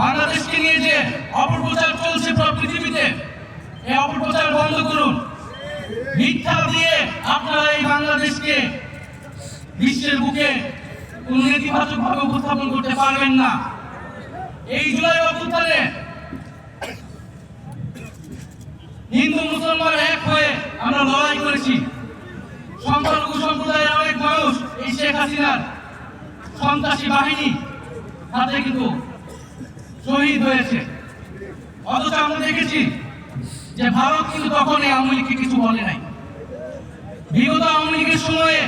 বাংলাদেশকে নিয়ে যে অপপ্রচার চলছে পুরো পৃথিবীতে এই অপপ্রচার বন্ধ করুন। মিথ্যা দিয়ে আপনারা এই বাংলাদেশকে বিশ্বের বুকে কোন নেতিবাচক ভাবে উপস্থাপন করতে পারবেন না। এই জুলাই অভ্যুত্থানে হিন্দু মুসলমান এক হয়ে আমরা লড়াই করেছি। সংখ্যালঘু সম্প্রদায়ের অনেক মানুষ এই শেখ হাসিনার সন্ত্রাসী বাহিনী, তাতে কিন্তু শহীদ হয়েছে। অথচ আমরা দেখেছি যে ভারত কিন্তু তখন এই আওয়ামী লীগকে কিছু বলে নাই। বিগত আওয়ামী লীগের সময়ে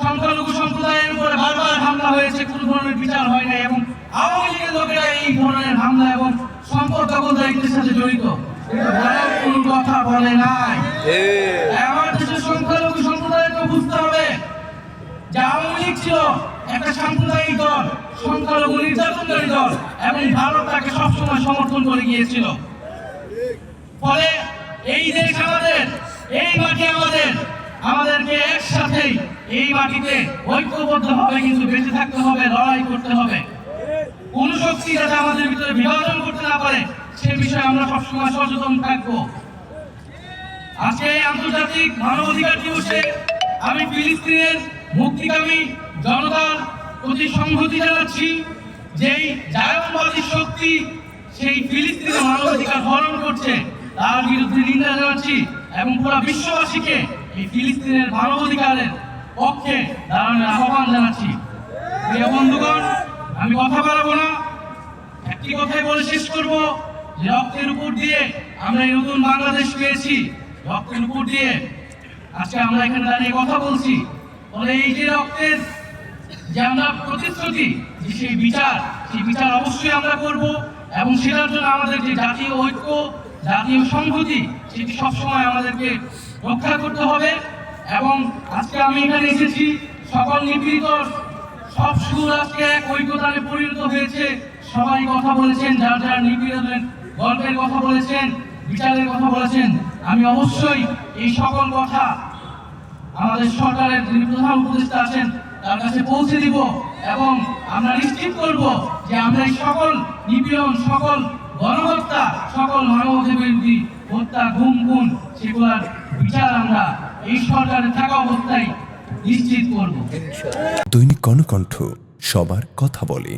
সংখ্যালঘু সম্প্রদায়ের উপরে বারবার হামলা হয়েছে কোনো ধরনের বিচার হয় নাই এবং আওয়ামী লীগের লোকেরা এই ধরনের হামলা এবং সম্পদ দখলদারিত্বের সাথে জড়িত। কোনো কথা বলে নাই। আমার দেশের সংখ্যালঘু সম্প্রদায়কে বুঝতে হবে যে আওয়ামী লীগ ছিল একটা সংখ্যালঘু নির্যাতনকারী দল এবং ভারত তাকে সবসময় সমর্থন করে গিয়েছিল। ফলে এই দেশ আমাদের, এই মাটি আমাদের, আমাদেরকে একসাথেই এই মাটিতে ঐক্যবদ্ধভাবে কিন্তু বেঁচে থাকতে হবে, লড়াই করতে হবে। কোন শক্তি যাতে আমাদের ভিতরে বিভাজন করতে না পারে, সে বিষয়ে আমরা সবসময় সচেতন থাকব। আজকে এই আন্তর্জাতিক মানবাধিকার দিবসে আমি ফিলিস্তিনের মুক্তিকামী জনতার প্রতি সংহতি জানাচ্ছি, যেই জায়নবাদী শক্তি সেই ফিলিস্তিনের মানবাধিকার হরণ করছে, তার বিরুদ্ধে নিন্দা জানাচ্ছি এবং পুরো বিশ্ববাসীকে এই ফিলিস্তিনের মানবাধিকারের পক্ষে দাঁড়ানোর আহ্বান জানাচ্ছি। প্রিয় বন্ধুগণ, আমি কথা বাড়াবো না। একটি কথাই বলে শেষ করব, যে রক্তের উপর দিয়ে আমরা এই নতুন বাংলাদেশ পেয়েছি। রক্তের উপর দিয়ে আজকে আমরা এখানে দাঁড়িয়ে কথা বলছি। ফলে এই যে রক্তের যে আমরা প্রতিশ্রুতি যে সেই বিচার সেই বিচার অবশ্যই আমরা করব এবং সেটার জন্য আমাদের যে জাতীয় ঐক্য, জাতীয় সংহতি, সেটি সবসময় আমাদেরকে রক্ষা করতে হবে এবং আজকে আমি এখানে এসেছি। সকল নিপীড়িত, সব সুর আজকে এক ঐক্যতানে পরিণত হয়েছে। সবাই কথা বলেছেন, যার যার নিপীড়নের গল্পের কথা বলেছেন, বিচারের কথা বলেছেন, আমি অবশ্যই এই সকল কথা আমাদের সরকারের যিনি প্রধান উপদেষ্টা আছেন, তার কাছে পৌঁছে দিব এবং আমরা নিশ্চিত করব যে আমরা এই সকল নিপীড়ন, সকল গণহত্যা, সকল মানবাধিকারী হত্যা, গুম গুম, সেগুলার বিচার আমরা এই সরকারের থাকা অবস্থায় নিশ্চিত করব। দৈনিক কর্ণকণ্ঠ সবার কথা বলে।